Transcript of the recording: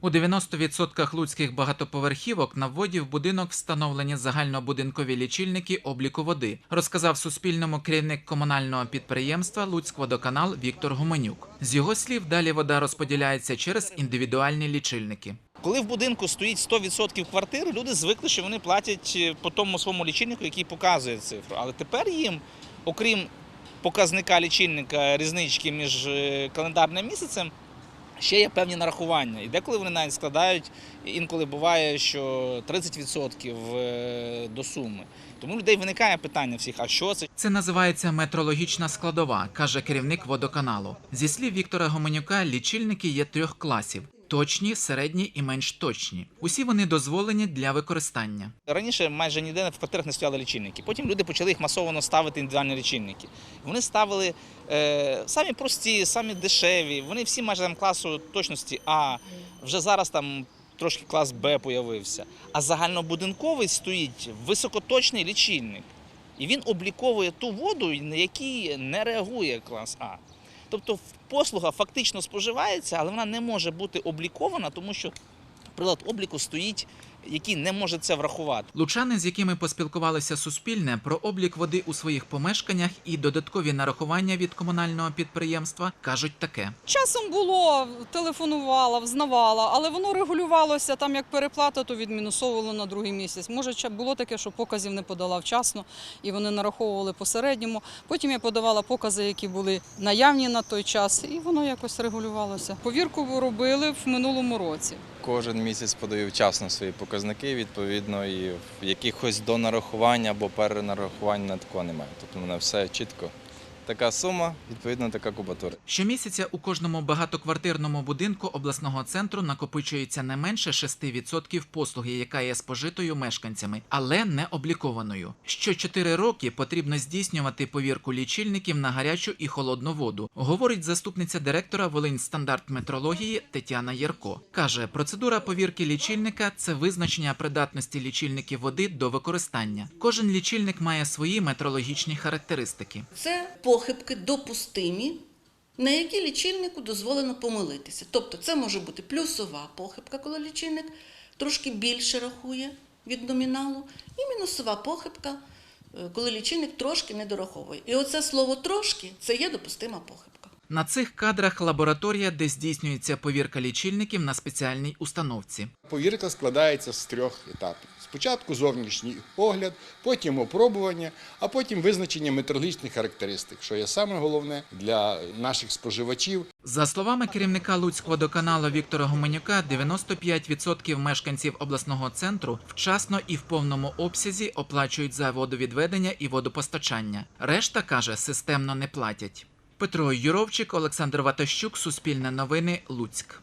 У 90% луцьких багатоповерхівок на вводі в будинок встановлені загальнобудинкові лічильники обліку води, розказав Суспільному керівник комунального підприємства Луцькводоканал Віктор Гуменюк. З його слів, далі вода розподіляється через індивідуальні лічильники. Коли в будинку стоїть 100% квартир, люди звикли, що вони платять е, по тому своєму лічильнику, який показує цифру. Але тепер їм, окрім показника лічильника різнички між е, календарним місяцем, ще є певні нарахування. І деколи вони навіть складають, інколи буває, що 30% е, до суми. Тому людей виникає питання всіх, а що це? Це називається метрологічна складова, каже керівник водоканалу. Зі слів Віктора Гоменюка, лічильники є трьох класів: точні, середні і менш точні. Усі вони дозволені для використання. Раніше майже ніде в квартирах не стояли лічильники. Потім люди почали їх масово ставити індивідуальні лічильники. Вони ставили е, самі прості, самі дешеві. Вони всі майже там класу точності А. Вже зараз там трошки клас Б появився. А загальнобудинковий стоїть високоточний лічильник. І він обліковує ту воду, на якій не реагує клас А. Тобто послуга фактично споживається, але вона не може бути облікована, тому що прилад обліку стоїть, який не може це врахувати. Лучани, з якими поспілкувалися Суспільне, про облік води у своїх помешканнях і додаткові нарахування від комунального підприємства кажуть таке. Часом було, телефонувала, взнавала, але воно регулювалося там як переплата, то відмінусовувало на другий місяць. Може, ча- було таке, що показів не подала вчасно, і вони нараховували по середньому. Потім я подавала покази, які були наявні на той час, і воно якось регулювалося. Повірку робили в минулому році. Кожен місяць подаю вчасно свої показники, відповідно, і якихось донарахувань або перенарахувань на такого немає. Тобто мене все чітко. Така сума, відповідно, така кубатура. Щомісяця у кожному багатоквартирному будинку обласного центру накопичується не менше 6% послуги, яка є спожитою мешканцями, але не облікованою. Що 4 роки потрібно здійснювати повірку лічильників на гарячу і холодну воду, говорить заступниця директора Волинь стандарт метрології Тетяна Єрко. Каже, процедура повірки лічильника це визначення придатності лічильників води до використання. Кожен лічильник має свої метрологічні характеристики. Це похибки допустимі, на які лічильнику дозволено помилитися. Тобто це може бути плюсова похибка, коли лічильник трошки більше рахує від номіналу, і мінусова похибка, е, коли лічильник трошки не дораховує. І оце слово трошки це є допустима похибка. На цих кадрах лабораторія, де здійснюється повірка лічильників на спеціальній установці. Повірка складається з трьох етапів. Спочатку зовнішній огляд, потім опробування, а потім визначення метрологічних характеристик, що є саме головне для наших споживачів. За словами керівника Луцькводоканалу Віктора Гуменюка, 95% мешканців обласного центру вчасно і в повному обсязі оплачують за водовідведення і водопостачання. Решта каже, системно не платять. Петро Юровчик, Олександр Ватащук, Суспільне новини, Луцьк.